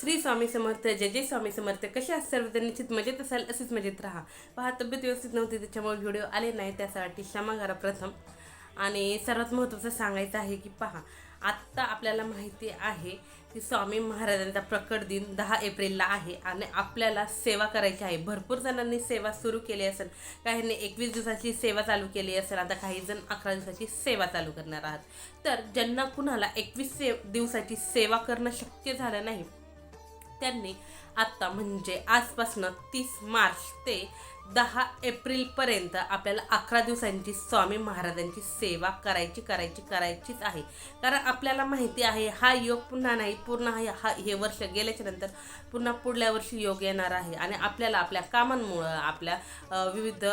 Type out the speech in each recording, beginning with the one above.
श्री स्वामी समर्थ जय जय स्वामी समर्थ. कसे असतात सर्वजण निश्चित मजेत असाल असेच मजेत राहा. पहा तब्येत व्यवस्थित नव्हती त्याच्यामुळे व्हिडिओ आले नाही त्यासाठी क्षमा करा प्रथम. आणि सर्वात महत्त्वाचं सांगायचं आहे की पहा आत्ता आपल्याला माहिती आहे की स्वामी महाराजांचा प्रकट दिन दहा एप्रिलला आहे आणि आपल्याला सेवा करायची आहे. भरपूर जणांनी सेवा सुरू केली असेल. काहींनी एकवीस दिवसाची सेवा चालू केली असेल. आता काही जण अकरा दिवसाची सेवा चालू करणार आहात. तर ज्यांना कुणाला एकवीस से दिवसाची सेवा करणं शक्य झालं नाही त्यांनी आत्ता म्हणजे आजपासून तीस मार्च ते दहा एप्रिलपर्यंत आपल्याला अकरा दिवसांची स्वामी महाराजांची सेवा करायची करायची करायचीच आहे. कारण आपल्याला माहिती आहे हा योग पुन्हा नाही पूर्ण हा हा हे वर्ष गेल्याच्यानंतर पुन्हा पुढल्या वर्षी योग येणार आहे. आणि आपल्याला आपल्या कामांमुळं आपल्या विविध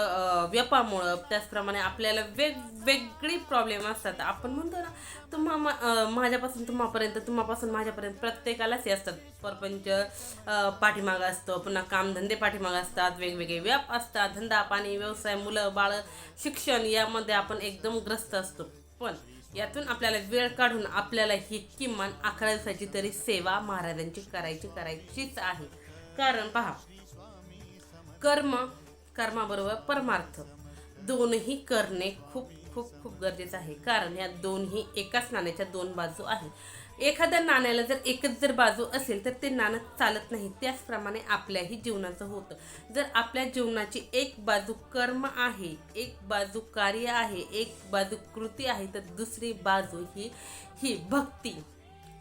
व्यपामुळं त्याचप्रमाणे आपल्याला वेगवेगळी प्रॉब्लेम असतात. आपण म्हणतो ना तुम्हा माझ्यापासून तुम्हापर्यंत तुम्हापासून माझ्यापर्यंत प्रत्येकालाच हे असतात. परपंच पाठीमागं असतो पुन्हा कामधंदे पाठीमागं असतात वेगवेगळे व्याप असतात धंदा पाणी व्यवसाय मुलं बाळ शिक्षण यामध्ये आपण एकदम ग्रस्त असतो. पण यातून आपल्याला वेळ काढून आपल्याला ही किमान अकरा दिवसाची तरी सेवा महाराजांची करायची करायचीच आहे. कारण पहा कर्म कर्माबरोबर परमार्थ दोनही करणे खूप खूप खूप गरजेचं आहे. कारण या दोन्ही एकाच नाण्याच्या दोन बाजू आहेत. एखाद्या नाण्याला जर एकच जर बाजू असेल तर ते नाणं चालत नाही त्याचप्रमाणे आपल्याही जीवनाचं होतं. जर आपल्या जीवनाची एक बाजू कर्म आहे एक बाजू कार्य आहे एक बाजू कृती आहे तर दुसरी बाजू ही ही भक्ती.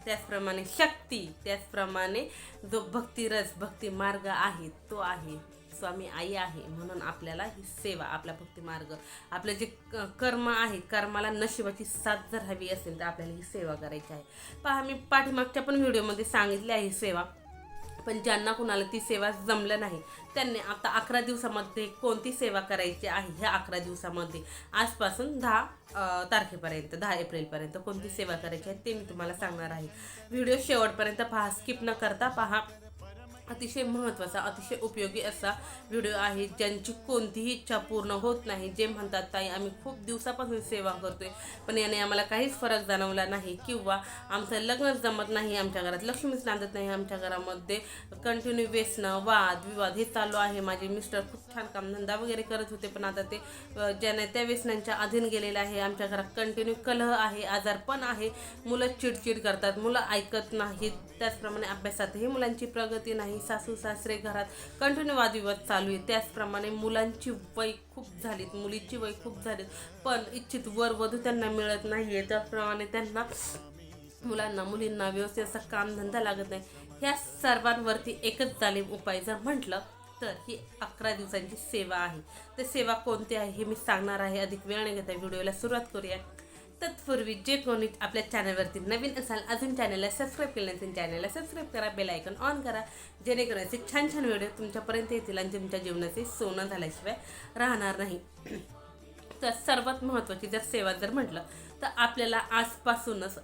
त्याचप्रमाणे शक्ती. त्याचप्रमाणे जो भक्तिरस भक्ती मार्ग आहे तो आहे. स्वामी आई आहे म्हणून आपल्याला ही सेवा आपला भक्ती मार्ग आपलं जे क- कर्म आहे कर्माला नशिबाची साथ जर हवी असेल तर आपल्याला ही सेवा करायची आहे. पहा मी पाठीमागच्या पण व्हिडिओमध्ये सांगितली आहे सेवा पण ज्यांना कुणाला ती सेवा जमलं नाही त्यांनी आता अकरा दिवसामध्ये कोणती सेवा करायची आहे ह्या अकरा दिवसामध्ये? आजपासून दहा तारखेपर्यंत दहा एप्रिलपर्यंत कोणती सेवा करायची आहे ते मी तुम्हाला सांगणार आहे. व्हिडिओ शेवटपर्यंत पहा स्किप न करता पहा. अतिशय महत्त्वाचा अतिशय उपयोगी असा व्हिडिओ आहे ज्यांची कोणतीही इच्छा पूर्ण होत नाही. जे म्हणतात ताई आम्ही खूप दिवसापासून सेवा करतोय पण याने आम्हाला काहीच फरक जाणवला नाही किंवा आमचं लग्नच जमत नाही आमच्या घरात लक्ष्मीच नांदत नाही आमच्या घरामध्ये कंटिन्यू व्यसनं वाद विवाद हे चालू आहे. माझे मिस्टर खूप छान कामधंदा वगैरे करत होते पण आता ते ज्याने त्या व्यसनांच्या अधीन गेलेलं आहे. आमच्या घरात कंटिन्यू कलह आहे आजारपण आहे. मुलं चिडचिड करतात मुलं ऐकत नाहीत. त्याचप्रमाणे अभ्यासातही मुलांची प्रगती नाही. सासू सासरे घरात कंटिन्यू वादविवाद चालू आहे. त्याचप्रमाणे मुलांची वय खूप झालीत. मुलीची वय खूप झालीत. पण इच्छित वर वधू त्यांना मिळत नाही आहे त्याचप्रमाणे त्यांना मुलांना मुलींना व्यवस्थित असा कामधंदा लागत नाही. ह्या सर्वांवरती एकच जाणीव उपाय जर म्हटलं तर ही अकरा दिवसांची सेवा आहे. तर सेवा कोणती आहे हे मी सांगणार आहे. अधिक वेळ नाही घेता व्हिडिओला सुरुवात करूया. तत्पूर्वी जे कोणी आपल्या चॅनलवरती नवीन असाल अजून चॅनलला सबस्क्राईब केलं नसेल चॅनलला सबस्क्राईब करा बेल आयकॉन ऑन करा जेणेकरून असे छान छान व्हिडिओ तुमच्यापर्यंत येतील आणि तुमच्या जीवनाचे सोनं झाल्याशिवाय राहणार नाही. तर सर्वात महत्त्वाची जर सेवा जर म्हटलं तर आपल्याला आजपासूनच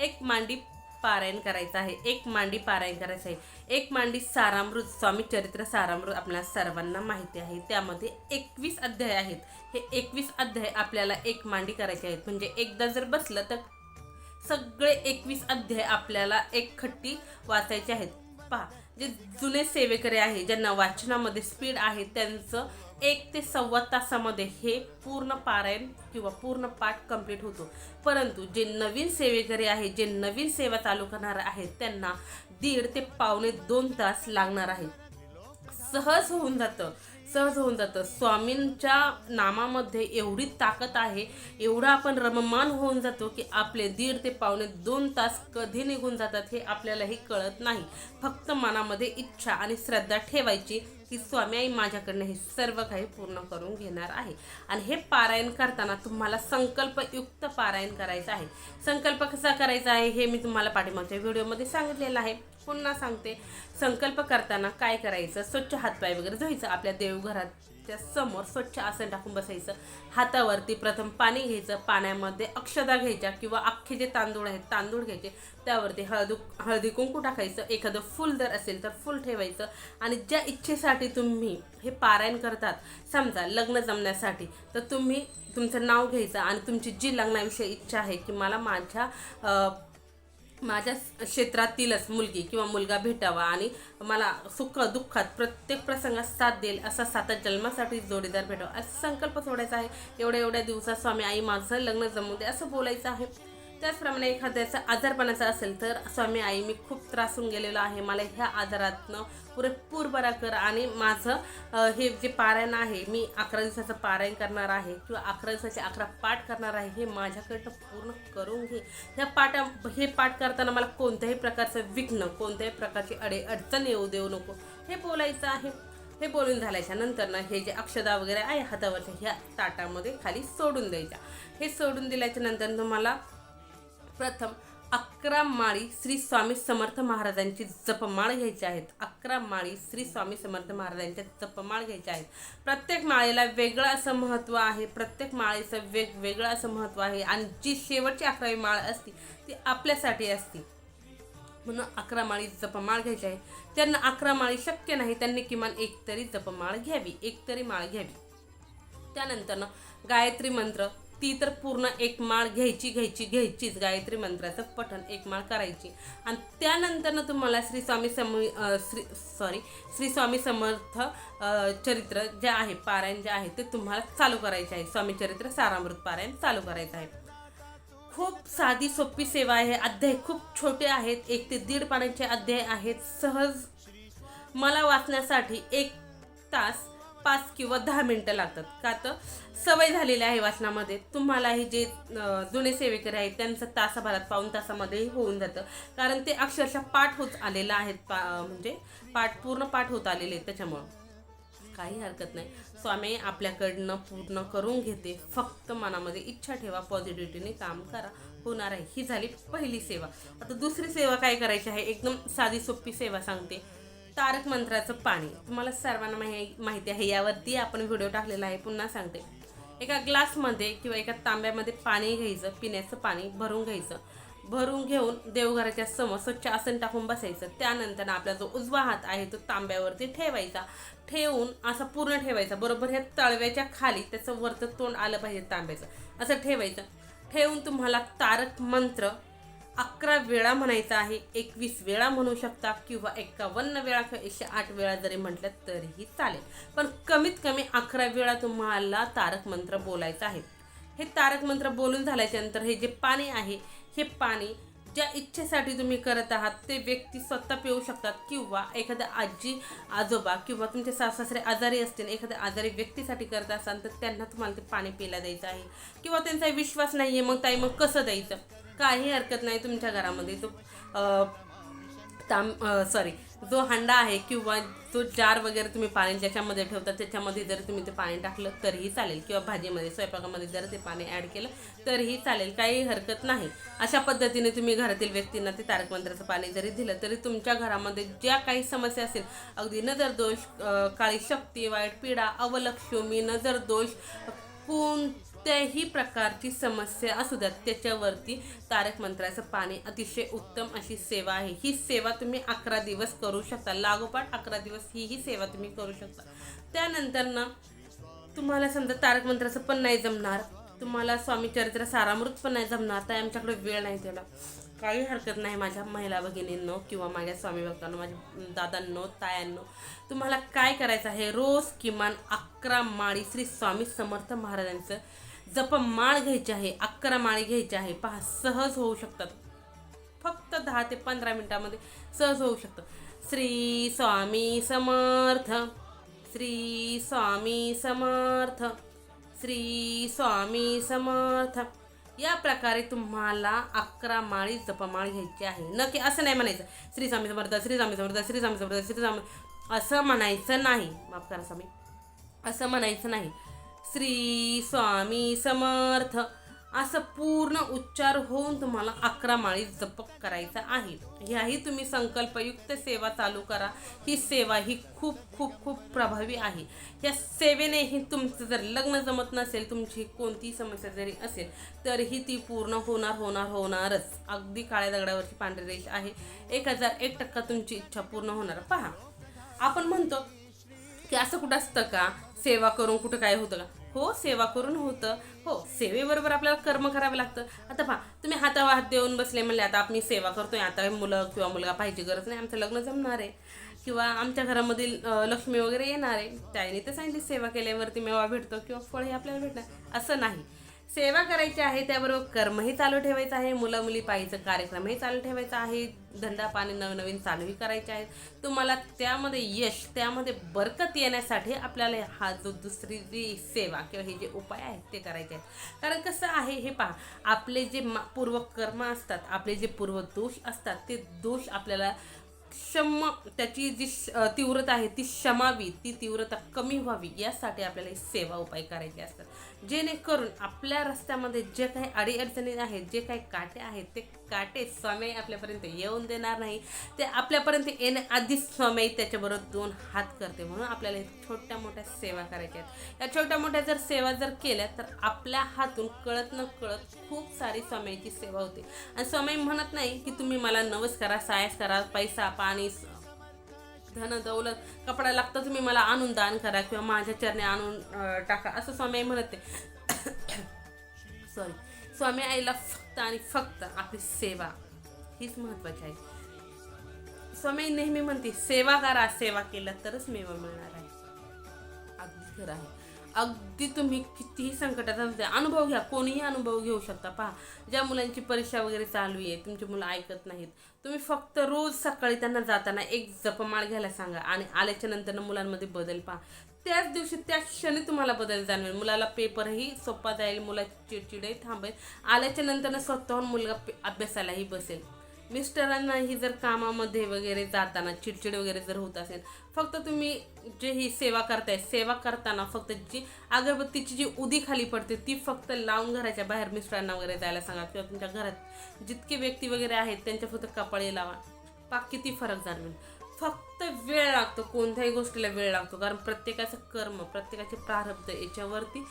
एक मांडी पारायण करायचं आहे. एक मांडी पारायण करायचं आहे. एक मांडी सारामृत स्वामी चरित्र सारामृत आपल्या सर्वांना माहिती आहे. त्यामध्ये एकवीस अध्याय आहेत. हे एकवीस अध्याय आपल्याला एक मांडी करायचे आहेत. म्हणजे एकदा जर बसलं तर सगळे एकवीस अध्याय आपल्याला एक खट्टी वाचायचे आहेत. पहा जे जुने सेवेकरी आहे ज्यांना वाचनामध्ये स्पीड आहे त्यांचं एक ते सव्वा तासामध्ये हे पूर्ण पारायण किंवा पूर्ण पाठ कंप्लीट होतो. परंतु जे नवीन सेवेकरी आहे जे नवीन सेवा चालू करणार आहेत त्यांना दीड ते पावणे दोन तास लागणार आहेत. सहज होऊन जातं सहज होऊन जातं. स्वामींच्या नामामध्ये एवढी ताकद आहे एवढा आपण रममान होऊन जातो की आपले दीड ते पावणे दोन तास कधी निघून जातात हे आपल्यालाही कळत नाही. फक्त मनामध्ये इच्छा आणि श्रद्धा ठेवायची की स्वामी आई माझ्याकडनं हे सर्व काही पूर्ण करून घेणार आहे. आणि हे पारायण करताना तुम्हाला संकल्पयुक्त पारायण करायचं आहे. संकल्प कसा करायचा आहे हे मी तुम्हाला पाठीमागच्या व्हिडिओमध्ये सांगितलेलं आहे. पुन्हा सांगते. संकल्प करताना काय करायचं? स्वच्छ हातपाय वगैरे धुवायचं. आपल्या देवघरात त्या समोर स्वच्छ आसन टाकून बसायचं. हातावरती प्रथम पाणी घ्यायचं. पाण्यामध्ये अक्षदा घ्यायच्या किंवा अख्खे जे तांदूळ आहेत तांदूळ घ्यायचे. त्यावरती हळदू हळदी कुंकू टाकायचं. एखादं फुल जर असेल तर फुल ठेवायचं. आणि ज्या इच्छेसाठी तुम्ही हे पारायण करतात समजा लग्न जमण्यासाठी तर तुम्ही तुमचं नाव घ्यायचं आणि तुमची जी लग्नाविषयी इच्छा आहे की मला माझ्या माझ्या क्षेत्रातीलच मुलगी किंवा मुलगा भेटावा आणि मला सुख दुःखात प्रत्येक प्रसंगात साथ देईल असा साता जन्मासाठी जोडीदार भेटावा. असा संकल्प सोडायचा आहे. एवढ्या एवढ्या दिवसात स्वामी आई माझं लग्न जमू दे असं बोलायचं आहे. त्याचप्रमाणे एखाद्याचा आजारपणाचा असेल तर स्वामी आई मी खूप त्रासून गेलेलो आहे. मला ह्या आजारातनं पुरेपूर बरा कर आणि माझं हे जे पारायण आहे मी अकरा दिवसाचं पारायण करणार आहे किंवा अकरा दिवसाचे अकरा पाठ करणार आहे हे माझ्याकडनं पूर्ण करून घे. ह्या पाठा हे पाठ करताना मला कोणत्याही प्रकारचं विघ्न कोणत्याही प्रकारची अडे अडचण येऊ देऊ नको. हे बोलायचं आहे. हे बोलून झाल्याच्यानंतर ना हे जे अक्षदा वगैरे आहे हातावरच्या ह्या ताटामध्ये खाली सोडून द्यायच्या. हे सोडून दिल्याच्या नंतर तुम्हाला प्रथम अकरा माळी श्री स्वामी समर्थ महाराजांची जपमाळ घ्यायची आहेत. अकरा माळी श्री स्वामी समर्थ महाराजांच्या जपमाळ घ्यायच्या आहेत. प्रत्येक माळेला वेगळं असं महत्त्व आहे. प्रत्येक माळेचं वेगवेगळं असं महत्त्व आहे. आणि जी शेवटची अकरावी माळ असती ती आपल्यासाठी असती. म्हणून अकरा माळी जपमाळ घ्यायची आहे. ज्यांना अकरा माळी शक्य नाही. त्यांनी किमान एक तरी जपमाळ घ्यावी. एक तरी माळ घ्यावी. त्यानंतरनं गायत्री मंत्र ती तर पूर्ण एक माळ घ्यायची घ्यायची घ्यायचीच. गायत्री मंत्राचं पठण एक माळ करायची. आणि त्यानंतरनं तुम्हाला श्री स्वामी सम श्री सॉरी श्री स्वामी समर्थ चरित्र जे आहे पारायण जे आहे ते तुम्हाला चालू करायचे आहे. स्वामी चरित्र सारामृत पारायण चालू करायचं आहे. खूप साधी सोपी सेवा आहे. अध्याय खूप छोटे आहेत. एक ते दीड पाण्याचे अध्याय आहेत. सहज मला वाचण्यासाठी एक तास पाच किंवा दहा मिनटं लागतात. का तर सवय झालेली आहे वाचनामध्ये. तुम्हालाही जे जुने सेवेकरी आहेत त्यांचं तासाभरात पाऊन तासामध्येही होऊन जातं. कारण ते अक्षरशः पाठ होत आलेलं आहेत. पा म्हणजे पाठ पूर्ण पाठ होत आलेले आहेत त्याच्यामुळं. काही हरकत नाही. स्वामी आपल्याकडनं पूर्ण करून घेते. फक्त मनामध्ये इच्छा ठेवा पॉझिटिव्हिटीने काम करा. होणार आहे. ही झाली पहिली सेवा. आता दुसरी सेवा काय करायची आहे? एकदम साधी सोपी सेवा सांगते. तारक मंत्राचं पाणी. तुम्हाला सर्वांना माहि माहिती आहे यावरती आपण व्हिडिओ टाकलेला आहे. पुन्हा सांगते. एका ग्लासमध्ये किंवा एका तांब्यामध्ये पाणी घ्यायचं पिण्याचं पाणी भरून घ्यायचं. भरून घेऊन देवघराच्या समोर स्वच्छ आसन टाकून बसायचं. त्यानंतर आपला जो उजवा हात आहे तो तांब्यावरती ठेवायचा. ठेवून असा पूर्ण ठेवायचा. बरोबर ह्या तळव्याच्या खाली त्याचं वरचं तोंड आलं पाहिजे तांब्याचं. असं ठेवायचं. ठेवून तुम्हाला तारक मंत्र अकरा वेळा म्हणायचा आहे एकवीस वेळा म्हणू शकता किंवा एकावन्न वेळा किंवा एकशे आठ वेळा जरी म्हटलं तरीही चालेल. पण कमीत कमी अकरा वेळा तुम्हाला तारक मंत्र बोलायचं आहे. हे तारक मंत्र बोलून झाल्याच्यानंतर हे जे पाणी आहे हे पाणी ज्या इच्छेसाठी तुम्ही करत आहात ते व्यक्ती स्वतः पिऊ शकतात किंवा एखाद्या आजी आजोबा किंवा तुमचे सासरे आजारी असतील एखाद्या आजारी व्यक्तीसाठी करत असाल तर त्यांना तुम्हाला ते पाणी प्यायला द्यायचं आहे. किंवा त्यांचा विश्वास नाही आहे मग ताई मग कसं द्यायचं? काही हरकत नाही तुमच्या घरामध्ये. तो ताम सॉरी जो हांडा आहे किंवा जो जार वगैरे तुम्ही पाणी ज्याच्यामध्ये ठेवता त्याच्यामध्ये जर तुम्ही ते पाणी टाकलं तरीही चालेल. किंवा भाजीमध्ये स्वयंपाकामध्ये जर ते पाणी ॲड केलं तरीही चालेल. काही हरकत नाही. अशा पद्धतीने तुम्ही घरातील व्यक्तींना ते तारक मंत्राचं पाणी जरी दिलं तरी तुमच्या घरामध्ये ज्या काही समस्या असेल अगदी नजरदोष काळी शक्ती वाईट पीडा अवलक्ष्मी नजरदोष कोण कोणत्याही प्रकारची समस्या असू द्या त्याच्यावरती तारक मंत्राचं पाणी अतिशय उत्तम अशी सेवा आहे. ही सेवा तुम्ही अकरा दिवस करू शकता. लागोपाठ अकरा दिवस ही ही सेवा तुम्ही करू शकता. त्यानंतर ना तुम्हाला समजा तारक मंत्राचं पण नाही जमणार तुम्हाला स्वामी चरित्र सारामृत पण नाही जमणार तर आमच्याकडे वेळ नाही त्याला. काही हरकत नाही माझ्या महिला भगिनींनो किंवा माझ्या स्वामी भक्तांनो माझ्या दादांनो तायांनो. तुम्हाला काय करायचं आहे? रोज किमान अकरा माळी श्री स्वामी समर्थ महाराजांचं जप माळ घ्यायची आहे अकरा माळी घ्यायची आहे पहा सहज होऊ शकतात. फक्त दहा ते पंधरा मिनटामध्ये सहज होऊ शकतं. श्री स्वामी समर्थ श्री स्वामी समर्थ श्री स्वामी समर्थ. या प्रकारे तुम्हाला अकरा माळी जपमाळ घ्यायची आहे. नक्की असं नाही म्हणायचं श्री स्वामी समर्थ श्री स्वामी समर्थ श्री स्वामी समर्थ श्री स्वामी असं म्हणायचं नाही. माफ करा स्वामी. असं म्हणायचं नाही. श्री स्वामी समर्थ. असं पूर्ण उच्चार होऊन तुम्हाला अकरा माळी जप करायचा आहे. ह्याही तुम्ही संकल्पयुक्त सेवा चालू करा. ही सेवा ही खूप खूप खूप प्रभावी आहे. या सेवेनेही तुमचं जर लग्न जमत नसेल तुमची कोणतीही समस्या जरी असेल तरीही ती पूर्ण होणार होणार होणारच. अगदी काळ्या दगडावरची पांढरी रेष आहे. एक हजार एक टक्का तुमची इच्छा पूर्ण होणार. पहा आपण म्हणतो की असं कुठं असतं का? सेवा करून कुठं काय होतं का? हो सेवा करून होतं. हो सेवेबरोबर आपल्याला कर्म करावं लागतं. आता पहा तुम्ही हातावर हात देऊन बसले म्हणले आता आम्ही सेवा करतोय आता मुलं किंवा मुलगा पाहिजे गरज नाही आमचं लग्न जमणार आहे. किंवा आमच्या घरामधील लक्ष्मी वगैरे येणार आहे. त्याने तर सांगितली सेवा केल्यावरती मेवा भेटतो किंवा फळ हे आपल्याला भेटणार. असं नाही. सेवा करायची आहे त्याबरोबर कर्मही चालू ठेवायचं आहे. मुलं मुली पाहिजे कार्यक्रमही चालू ठेवायचा आहे. धंदा पाणी नवनवीन चालूही करायचे आहेत. तुम्हाला त्यामध्ये यश त्यामध्ये बरकत येण्यासाठी आपल्याला हा जो दुसरी जी सेवा किंवा हे जे उपाय आहेत ते करायचे आहेत. कारण कसं आहे हे पहा आपले जे मा- पूर्वकर्म असतात आपले जे पूर्व दोष असतात ते दोष आपल्याला क्षम त्याची जी श- तीव्रता आहे ती क्षमावी ती तीव्रता कमी व्हावी यासाठी आपल्याला सेवा उपाय करायचे असतात. जेणेकरून आपल्या रस्त्यामध्ये जे काही अडीअडचणी आहेत जे काही काटे आहेत ते काटे स्वामी आपल्यापर्यंत येऊन देणार नाही. ते आपल्यापर्यंत येण्याआधीच स्वामी त्याच्याबरोबर दोन हात करते. म्हणून आपल्याला छोट्या मोठ्या सेवा करायच्या आहेत. या छोट्या मोठ्या जर सेवा जर केल्या तर आपल्या हातून कळत न कळत खूप सारी स्वामीची सेवा होते. आणि स्वामी म्हणत नाही की तुम्ही मला नवस करा सायस करा पैसा पाणी धन दौलत कपडा लागतं तुम्ही मला आणून दान करा किंवा माझ्या चरणी आणून टाका. असं स्वामी म्हणत. सॉरी स्वामी आईला फक्त आणि फक्त आपली सेवा. हीच महत्वाची आहे. स्वामी नेहमी म्हणते सेवा करा सेवा केला तरच मेवा मिळणार आहे. अगदी खरं आहे. अगदी तुम्ही कितीही संकटात असते अनुभव घ्या कोणीही अनुभव घेऊ शकता. पहा ज्या मुलांची परीक्षा वगैरे चालू आहे तुमची मुलं ऐकत नाहीत तुम्ही फक्त रोज सकाळी त्यांना जाताना एक जपमाळ घ्यायला सांगा आणि आल्याच्यानंतर मुलांमध्ये बदल पहा. त्याच दिवशी त्या क्षणी तुम्हाला बदल जाणवेल. मुलाला पेपरही सोपा जाईल मुलाची चिडचिडही थांबेल. आल्याच्यानंतर स्वतःहून मुलगा अभ्यासालाही बसेल. मिस्टरांनाही जर कामामध्ये वगैरे जाताना चिडचिड वगैरे जर होत असेल फक्त तुम्ही जे ही सेवा करताय सेवा करताना फक्त जी अगरबत्तीची जी उदी खाली पडते ती फक्त लावून घराच्या बाहेर मिस्टरांना वगैरे जायला सांगा किंवा तुमच्या घरात जितके व्यक्ती वगैरे आहेत त्यांच्या फक्त कपाळी लावा. पाक किती फरक जाणवेल. फक्त वेळ लागतो कोणत्याही गोष्टीला वेळ लागतो कारण प्रत्येकाचं कर्म प्रत्येकाचे प्रारब्ध याच्यावरती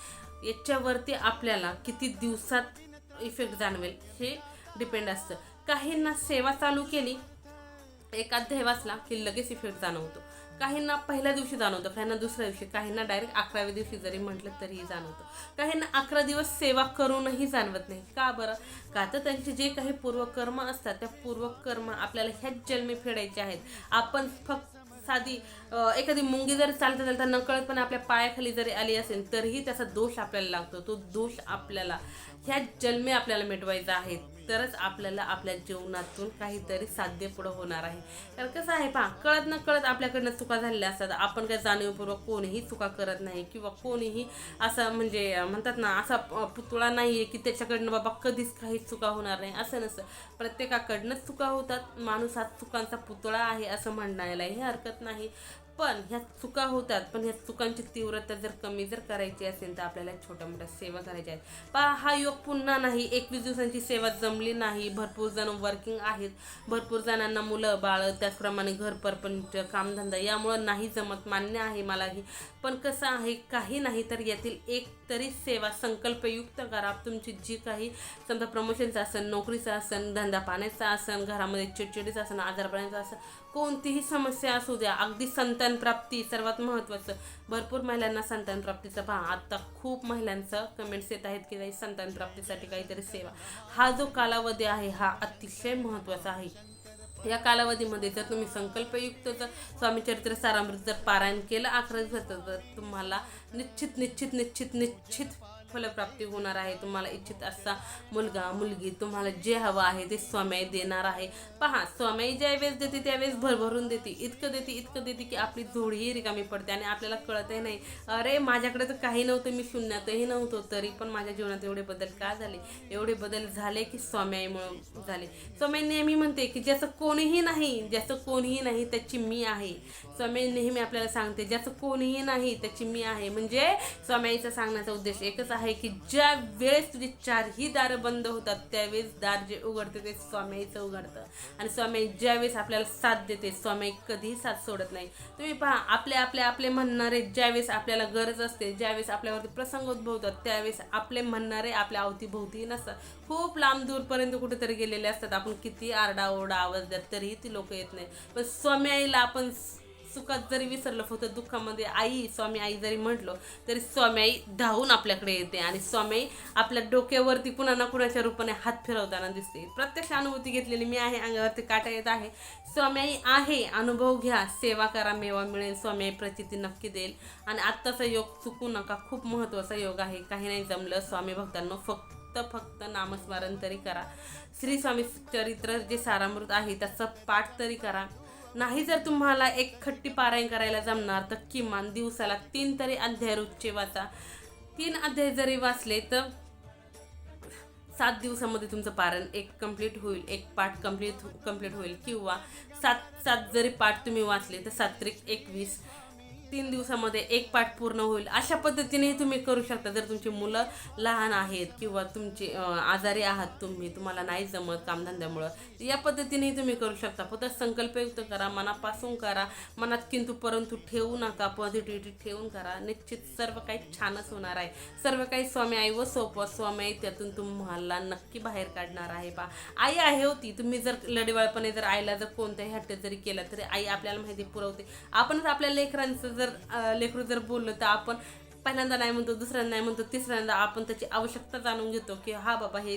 याच्यावरती आपल्याला किती दिवसात इफेक्ट जाणवेल हे डिपेंड असतं. काहींना सेवा चालू केली एक अध्याय वाचला की लगेच इफेक्ट जाणवतो. काहींना पहिल्या दिवशी जाणवतं काहींना दुसऱ्या दिवशी काहींना डायरेक्ट अकराव्या दिवशी जरी म्हटलं तरीही जाणवतं. काहींना अकरा दिवस सेवा करूनही जाणवत नाही. का बरं? का तर त्यांचे जे काही पूर्वकर्म असतात त्या पूर्वकर्म आपल्याला ह्याच जन्मी फेडायचे आहेत. आपण फक्त साधी एखादी मुंगी जर चालता चालता नकळतपणे आपल्या पायाखाली जरी आली असेल तरीही त्याचा दोष आपल्याला लागतो. तो दोष आपल्याला ह्या जन्मे आपल्याला मिटवायचा आहे तरच आपल्याला आपल्या जीवनातून काहीतरी साध्य पुढं होणार आहे. कारण कसं आहे पहा कळत न कळत आपल्याकडनं चुका झालेल्या असतात. आपण काही जाणीवपूर्वक कोणीही चुका करत नाही किंवा कोणीही असं म्हणजे म्हणतात ना असा पुतळा नाही आहे की त्याच्याकडनं बाबा कधीच काही चुका होणार नाही असं नसतं. प्रत्येकाकडनंच चुका होतात. माणूस हा चुकांचा पुतळा आहे असं म्हणायलाही हरकत नाही. पण ह्या चुका होतात पण ह्या चुकांची तीव्रता जर कमी जर करायची असेल तर आपल्याला छोट्या मोठ्या सेवा करायच्या आहेत. पा हा योग पुन्हा नाही एकवीस दिवसांची सेवा जमली नाही भरपूर जण वर्किंग आहेत भरपूर जणांना मुलं बाळ त्याचप्रमाणे घर परपंच कामधंदा यामुळं नाही जमत मान्य आहे मला मलाही पण कसं आहे काही नाही तर यातील एक तरी सेवा संकल्पयुक्त करा. तुमची जी काही समजा प्रमोशनचं असेल नोकरीचं असेल धंदा पाण्याचा असेल घरामध्ये चिडचिडीचं असेल आजारपणाचं असेल कोणतीही समस्या असू द्या अगदी संतान प्राप्ती सर्वात महत्त्वाचं. भरपूर महिलांना संतान प्राप्तीचं पहा. आत्ता खूप महिलांचं कमेंट्स येत आहेत की नाही संतान प्राप्तीसाठी काहीतरी सेवा. हा जो कालावधी आहे हा अतिशय महत्त्वाचा आहे. या कालावधीमध्ये जर तुम्ही संकल्पयुक्त जर स्वामी चरित्र सारामृत जर पारायण केलं अकरा दिवसाचं तर तुम्हाला निश्चित निश्चित निश्चित निश्चित फलप्राप्ती होणार आहे. तुम्हाला इच्छित असा मुलगा मुलगी तुम्हाला जे हवं आहे ते स्वामय देणार आहे. पहा स्वामी ज्यावेळेस देते त्यावेळेस भरभरून देते. इतकं देते इतकं देते की आपली जोडीही रिकामी पडते आणि आपल्याला कळतही नाही. अरे माझ्याकडे तर काही नव्हतं मी शून्यातही नव्हतो तरी पण माझ्या जीवनात एवढे बदल का झाले? एवढे बदल झाले की स्वामीमुळे झाले. स्वामय नेहमी म्हणते की ज्याचं कोणीही नाही ज्याचं कोणीही नाही त्याची मी आहे. स्वामय नेहमी आपल्याला सांगते ज्याचं कोणीही नाही त्याची मी आहे. म्हणजे स्वामीचा सांगण्याचा उद्देश एकच आहे. आहे की ज्या वेळेस तुझे चारही दारं बंद होतात त्यावेळेस दार जे उघडते ते स्वामीचं उघडतं. आणि स्वामी ज्यावेळेस आपल्याला साथ देते स्वामी कधीही साथ सोडत नाही. तुम्ही पहा आपले आपले आपले म्हणणारे ज्यावेळेस आपल्याला गरज असते ज्यावेळेस आपल्यावरती प्रसंग उद्भवतात त्यावेळेस आपले म्हणणारे आपल्या अवतीभोवती नसतात. खूप लांब दूरपर्यंत कुठेतरी गेलेले असतात. आपण किती आरडाओरडा आवाज द्या तरीही ती लोक येत नाही पण स्वामी आईला आपण सुखात जरी विसरलं फक्त दुःखामध्ये आई स्वामी आई जरी म्हटलं तरी स्वामी आई धावून आपल्याकडे येते आणि स्वामी आई आपल्या डोक्यावरती पुन्हा ना कुणाच्या रूपाने हात फिरवताना दिसते. प्रत्यक्ष अनुभूती घेतलेली मी आहे अंगावरती काटा येत आहे. स्वामी आई आहे अनुभव घ्या सेवा करा मेवा मिळेल स्वामी आई प्रचिती नक्की देईल. आणि आत्ताचा योग चुकू नका खूप महत्त्वाचा योग आहे. काही नाही जमलं स्वामी भक्तांनो फक्त फक्त नामस्मरण तरी करा. श्री स्वामी चरित्र जे सारामृत आहे त्याचा पाठ तरी करा. नाही जर तुम्हाला एक खट्टी पारायण करायला जमणार तर किमान दिवसाला तीन तरी अध्याय रोजचे वाचा. तीन अध्याय जरी वाचले तर सात दिवसामध्ये तुमचं पारण एक कंप्लीट होईल एक पाठ कंप्लीट कंप्लीट होईल. किंवा सात सात जरी पाठ तुम्ही वाचले तर सात त्रिक एकवीस. तीन दिवसामध्ये एक पाठ पूर्ण होईल. अशा पद्धतीने तुम्ही करू शकता. जर तुमची मुलं लहान आहेत किंवा तुमची आजारी आहात तुम्ही तुम्हाला नाही जमत कामधंद्यामुळं या पद्धतीनेही तुम्ही करू शकता. फक्त संकल्पयुक्त करा मनापासून करा. मनात किंतु परंतु ठेवू नका पॉझिटिव्हिटी ठेवून करा. निश्चित सर्व काही छानच होणार आहे. सर्व काही स्वामी आई व सोपं स्वामी आई त्यातून तुम्हाला नक्की बाहेर काढणार आहे पा आई आहे होती तुम्ही जर लढेवाळपणे जर आईला जर कोणत्याही हट्ट जरी केला तरी आई आपल्याला माहिती पुरवते. आपणच आपल्या लेकरांचं जर लेकरू जर बोललं तर आपण पहिल्यांदा नाही म्हणतो दुसऱ्यांदा नाही म्हणतो तिसऱ्यांदा आपण त्याची आवश्यकता जाणून घेतो की हा बाबा हे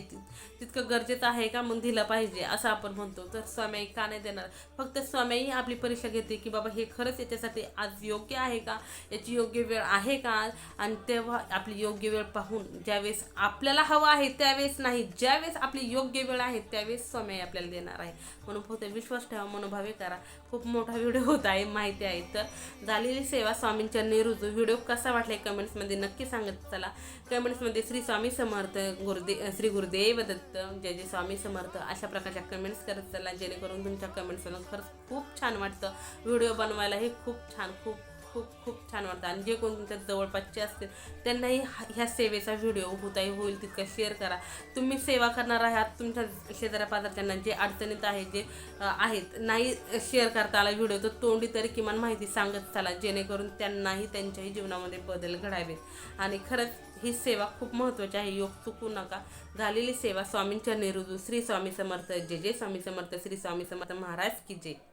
तितकं गरजेचं आहे का? मग दिलं पाहिजे असं आपण म्हणतो. तर स्वामी का नाही देणार? फक्त स्वामी आपली परीक्षा घेते की बाबा हे खरंच याच्यासाठी आज योग्य आहे का? याची योग्य वेळ आहे का? आणि तेव्हा आपली योग्य वेळ पाहून ज्यावेळेस आपल्याला हवं आहे त्यावेळेस नाही ज्यावेळेस आपली योग्य वेळ आहे त्यावेळेस स्वामी आपल्याला देणार आहे. म्हणून फक्त विश्वास ठेवा मनोभावे करा. खूप मोठा व्हिडिओ होत आहे माहिती आहे तर झालेली सेवा स्वामींच्या रुजू. व्हिडिओ कसा वाटला आहे कमेंट्समध्ये नक्की सांगत चला. कमेंट्समध्ये श्री स्वामी समर्थ गुरुदे श्री गुरुदेव दत्त जय जय स्वामी समर्थ अशा प्रकारच्या कमेंट्स करत चला. जेणेकरून तुमच्या कमेंट्समधून खरंच खूप छान वाटतं. व्हिडिओ बनवायलाही खूप छान खूप खूप खूप छान वाटतं. आणि जे कोण तुमच्या जवळपासचे असतील त्यांनाही हा- ह्या सेवेचा व्हिडिओ होताही होईल तितका शेअर करा. तुम्ही सेवा करणार आहात तुमच्या शेजाऱ्या पाजारच्यांना जे अडचणीत आहे जे आहेत नाही शेअर करता आला व्हिडिओ तर तोंडी तरी किमान माहिती सांगत चला जेणेकरून त्यांनाही त्यांच्याही जीवनामध्ये बदल घडावेत. आणि खरंच ही सेवा खूप महत्त्वाची आहे. योग चुकू नका. झालेली सेवा स्वामींच्या निरुजू श्री स्वामी समर्थ जे जे स्वामी समर्थ श्री स्वामी समर्थ महाराज की जे